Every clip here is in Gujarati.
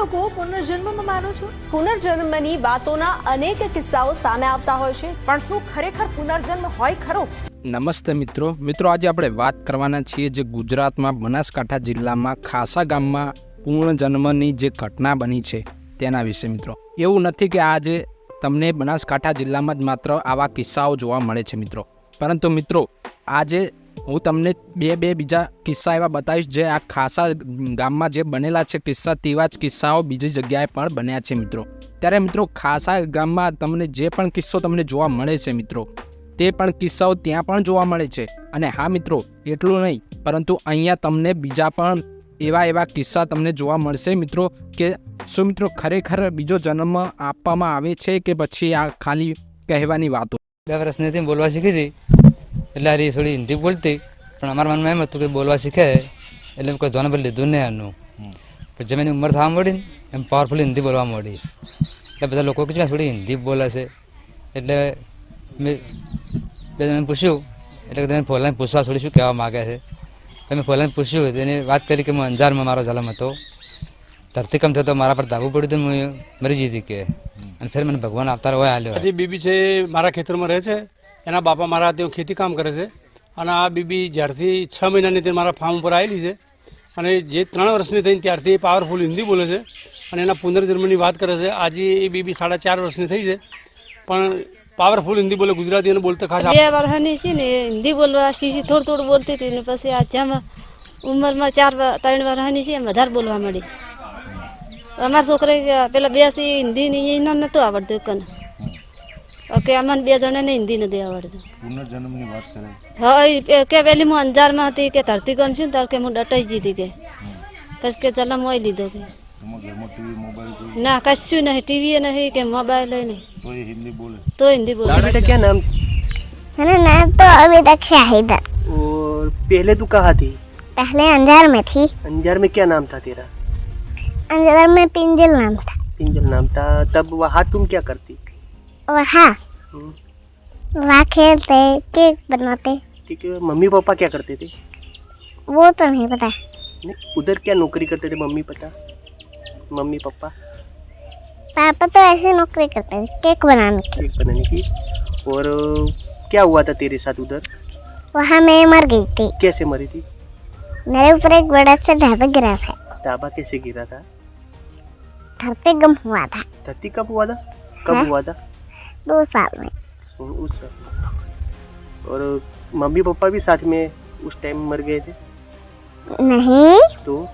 લોકો પુનર્જન્મમાં માનો છો? પુનર્જન્મની વાતોના અનેક કિસ્સાઓ સામે આવતા હોય છે. પણ શું ખરેખર પુનર્જન્મ હોય ખરો? નમસ્તે મિત્રો. મિત્રો આજે આપણે વાત કરવાના છીએ જે ગુજરાતમાં બનાસકાંઠા જિલ્લામાં ખાસા ગામમાં પૂર્ણજન્મની જે ઘટના બની છે તેના વિશે મિત્રો. એવું નથી કે આજે તમને બનાસકાંઠા જિલ્લામાં જ માત્ર આવા કિસ્સાઓ જોવા મળે છે મિત્રો. પરંતુ મિત્રો આજે હું તમને બે બે બીજા કિસ્સા એવા બતાવીશ જે આ ખાસા ગામમાં જે બનેલા છે કિસ્સા, તેવા જ કિસ્સાઓ બીજી જગ્યાએ પણ બન્યા છે મિત્રો. ત્યારે મિત્રો ખાસા ગામમાં તમને જે પણ કિસ્સો તમને જોવા મળે છે મિત્રો, તે પણ કિસ્સાઓ ત્યાં પણ જોવા મળે છે. અને હા મિત્રો, એટલું નહીં, પરંતુ અહીંયા તમને બીજા પણ એવા એવા કિસ્સા તમને જોવા મળશે મિત્રો કે શું મિત્રો ખરેખર બીજો જન્મ આપવામાં આવે છે કે પછી આ ખાલી કહેવાની વાતો? બે વર્ષની બોલવા શીખી હતી. એટલે હારી થોડી હિન્દી બોલતી. પણ અમારા મનમાં એમ હતું કે બોલવા શીખે એટલે કોઈ ધોને પર લીધું નહીં એનું પણ જેમ એની ઉંમર થવા મળી ને એમ પાવરફુલ હિન્દી બોલવા મળી એટલે બધા લોકો કે થોડી હિન્દી બોલે છે. એટલે મેં બે જણાને પૂછ્યું એટલે તેને ફોલાને પૂછવા થોડી શું કહેવા માગે છે. તમે ફોલાને પૂછ્યું તેની વાત કરી કે હું અંજારમાં મારો જલમ હતો. ધરતીકંપ થયો તો મારા પર ધાબુ પડ્યું હતું હું મરી જતી કે. અને ફેર મને ભગવાન અવતાર હોય આલ્યો. હજી બીબી છે મારા ખેતરમાં રહે છે? એના બાપા મારા તેઓ ખેતી કામ કરે છે. અને આ બીબી જ્યારથી છ મહિનાની તે મારા ફાર્મ ઉપર આવેલી છે. અને જે ત્રણ વર્ષની થઈને ત્યારથી પાવરફુલ હિન્દી બોલે છે અને એના પુનર્જન્મની વાત કરે છે. આજે એ બીબી સાડા ચાર વર્ષની થઈ છે. પણ પાવરફુલ હિન્દી બોલે ગુજરાતી અને બોલતા ખાસ બે વર્ષની છે ને, હિન્દી બોલવા શીશી થોડું થોડું બોલતી હતી ને પછી આ જેમ ઉંમરમાં ચાર ત્રણ વર્ષની છે એમ વધારે બોલવા મળી. અમારા છોકરા પેલા બે હિન્દી ને એને નહોતું આવડતું કને કે અમને બે જણાને હિન્દી નથી આવડતું પુનર્જન્મની વાત કરે હા ઈ પે- કે પેલી હું અંજારમાં હતી કે ધરતી ગમ છું ને તાર કે હું ડટાઈ જીતી કે પછી કે ચલો મોઈ લીધો કે તમારા ઘરમાં ટીવી મોબાઈલ કોઈ ના કશું નહીં ટીવી નહીં કે મોબાઈલ નહીં તો એ હિન્દી બોલે તો હિન્દી બોલ बेटा क्या नाम मेरा नाम तो अभी तक शाहिद है और पहले तू कहाँ थी पहले अंजार में थी अंजार में क्या नाम था तेरा अंजार में पिंजल नाम था पिंजल नाम था तब वहाँ तुम क्या करती वहाँ हम्म, वहाँ खेलते केक बनाते। ठीक है मम्मी पापा क्या करते थे? वो तो नहीं पता। नहीं, उधर क्या नौकरी करते थे मम्मी पता? Mummy papa? पापा तो ऐसे नौकरी करते थे केक बनाने की। केक बनाने की। और क्या हुआ था तेरे साथ उधर? वहाँ मैं मर गई थी। कैसे मरी थी? मेरे ऊपर एक बड़ा सा ढाबा गिरा था। ढाबा कैसे गिरा था? पे गम हुआ था। धरती कब हुआ था? कब हाँ? हुआ था? दो साल में। उस समय। और मम्मी पापा भी साथ में उस टाइम मर गए थे? नहीं। तो?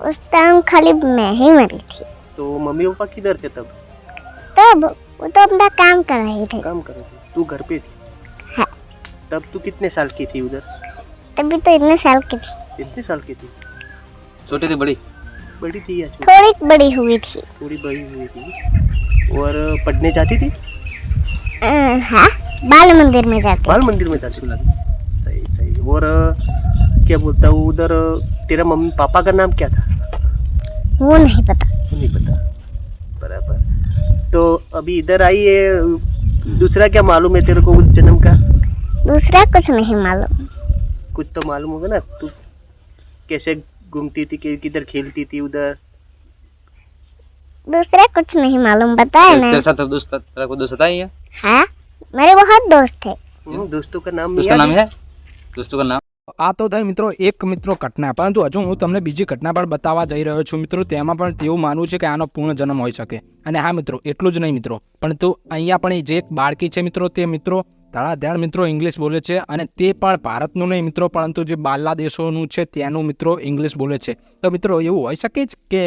उस टाइम खाली मैं ही मरी थी। तो मम्मी पापा किधर थे तब? तब वो तो अपना काम कर रहे थे। काम कर रहे थे। तू घर पे थी? हाँ। तब तू कितने साल की थी उधर? तभी तो इतने साल की थी। इतने साल की थी? छोटी थी बड़ी? बड़ी थी या थोड़ी बड़ी हुई थी। थोड़ी बड़ी हुई थी। और पढ़ने जाती थी? हाँ बाल मंदिर में जाते बाल मंदिर में जाती थी सही सही और क्या बोलता हूँ उधर तेरा मम्मी पापा का नाम क्या था वो नहीं पता वो नहीं पता बराबर तो अभी इधर आई है दूसरा क्या मालूम है तेरे को उस जन्म का दूसरा कुछ नहीं मालूम कुछ तो मालूम होगा ना तू कैसे घूमती थी कि- किधर खेलती थी उधर दूसरा कुछ नहीं मालूम बताया ना तेरे साथ दोस्त तेरा कोई दोस्त था ही है हाँ मेरे बहुत दोस्त थे हम्म, दोस्तों का नाम दोस्त का याद नाम है? है दोस्तों का नाम આ તો થઈ મિત્રો એક મિત્રો ઘટના પરંતુ હજુ હું તમને બીજી ઘટના પણ બતાવવા જઈ રહ્યો છું મિત્રો તેમાં પણ તેવું માનવું છે કે આનો પૂર્ણ જન્મ હોઈ શકે અને હા મિત્રો એટલું જ નહીં મિત્રો પરંતુ અહીંયા પણ જે એક બાળકી છે મિત્રો તે મિત્રો ધડાધડ મિત્રો ઇંગ્લિશ બોલે છે અને તે પણ ભારતનું નહીં મિત્રો પરંતુ જે બાલા દેશોનું છે ત્યાંનું મિત્રો ઇંગ્લિશ બોલે છે તો મિત્રો એવું હોઈ શકે જ કે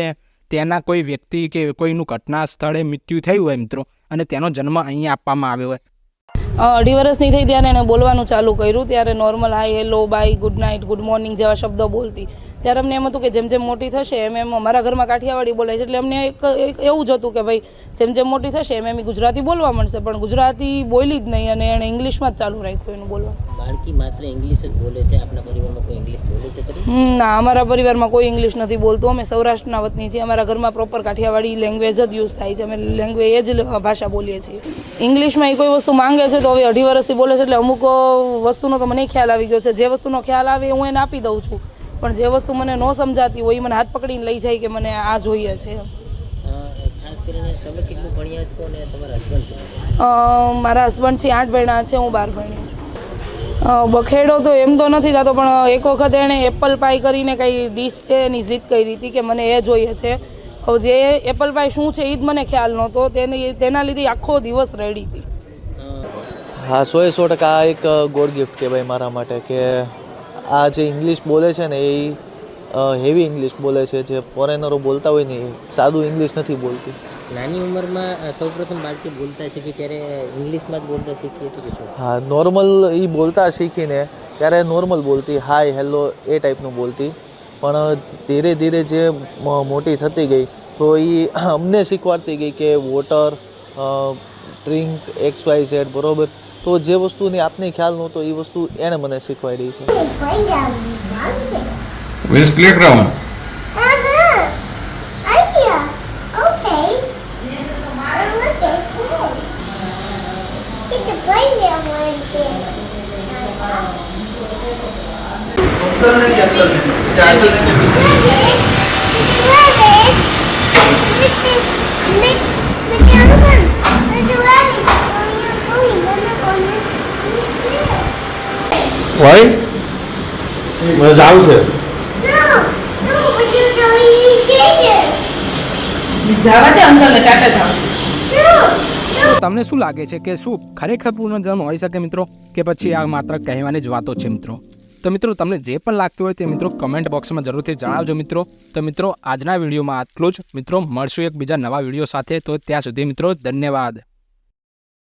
તેના કોઈ વ્યક્તિ કે કોઈનું ઘટના સ્થળે મૃત્યુ થયું હોય મિત્રો અને તેનો જન્મ અહીંયા આપવામાં આવ્યો હોય. અઢી અઢી વર્ષની થઈ ત્યારે એને બોલવાનું ચાલુ કર્યું. ત્યારે normal hi hello bye good night good morning જેવા શબ્દો બોલતી. ત્યારે અમને એમ હતું કે જેમ જેમ મોટી થશે એમ એમ અમારા ઘરમાં કાઠિયાવાડી બોલે છે. એટલે અમને એક એવું જ હતું કે ભાઈ જેમ જેમ મોટી થશે એમ એમ ગુજરાતી બોલવા મળશે પણ ગુજરાતી બોલી જ નહીં અને એણે ઇંગ્લિશમાં જ ચાલુ રાખ્યું એનું બોલવાનું. બાળકી માત્ર ઇંગ્લિશ જ બોલે છે? આપણા પરિવારમાં કોઈ ઇંગ્લિશ બોલે છે ના અમારા પરિવારમાં કોઈ ઇંગ્લિશ નથી બોલતું. અમે સૌરાષ્ટ્રના વતની છીએ. અમારા ઘરમાં પ્રોપર કાઠિયાવાડી લેંગ્વેજ જ યુઝ થાય છે. અમે લેંગ્વેજ એ જ ભાષા બોલીએ છીએ. ઇંગ્લિશમાં એ કોઈ વસ્તુ માંગે છે તો હવે અઢી વર્ષથી બોલે છે. એટલે અમુક વસ્તુનો તો મને ખ્યાલ આવી ગયો છે. જે વસ્તુનો ખ્યાલ આવે હું એને આપી દઉં છું. પણ જે વસ્તુ મને ન સમજાતી હોય એ મને હાથ પકડીને લઈ જાય કે મને આ જોઈએ છે. મારા હસબન્ડ છે આઠ બહેણા છે હું બાર ભણી છું. બખેડો તો એમ તો નથી થતો પણ એક વખત એણે એપલ પાઈ કરીને કંઈ ડીશ છે એની જીદ કરી હતી કે મને એ જોઈએ છે. હવે જે એપલ પાઈ શું છે એ જ મને ખ્યાલ નહોતો તેની તેના લીધે આખો દિવસ રડી હતી. હા સો એ સો ટકા એક ગોડ ગિફ્ટ કહેવાય મારા માટે કે આ જે ઇંગ્લિશ બોલે છે ને એ હેવી ઇંગ્લિશ બોલે છે જે ફોરેનરો બોલતા હોય ને એ સાદું ઇંગ્લિશ નથી બોલતી. નાની ઉંમરમાં સૌપ્રથમ બાળકી બોલતા શીખી ત્યારે ઇંગ્લિશમાં જ બોલતા શીખી હતી હા નોર્મલ એ બોલતા શીખીને ત્યારે નોર્મલ બોલતી હાય હેલો એ ટાઈપનું બોલતી. પણ ધીરે ધીરે જે મોટી થતી ગઈ તો એ અમને શીખવાડતી ગઈ કે water drink X Y Z બરોબર. તો જે વસ્તુની આપને ખ્યાલ નહોતો એ વસ્તુ એણે મને શીખવાડી છે. Where's playground? જવા દે અંકલને ટાટા જાવ તમને શું લાગે છે કે શું ખરેખર પુનર્જન્મ હોઈ શકે મિત્રો? કે પછી આ માત્ર કહેવાની જ વાતો છે મિત્રો? તો મિત્રો તમને જે પણ લાગતું હોય તે મિત્રો કમેન્ટ બોક્સમાં જરૂરથી જણાવજો મિત્રો. તો મિત્રો આજના વિડીયોમાં આટલું જ. મિત્રો મળશું એક બીજા નવા વીડિયો સાથે. તો ત્યાં સુધી મિત્રો ધન્યવાદ.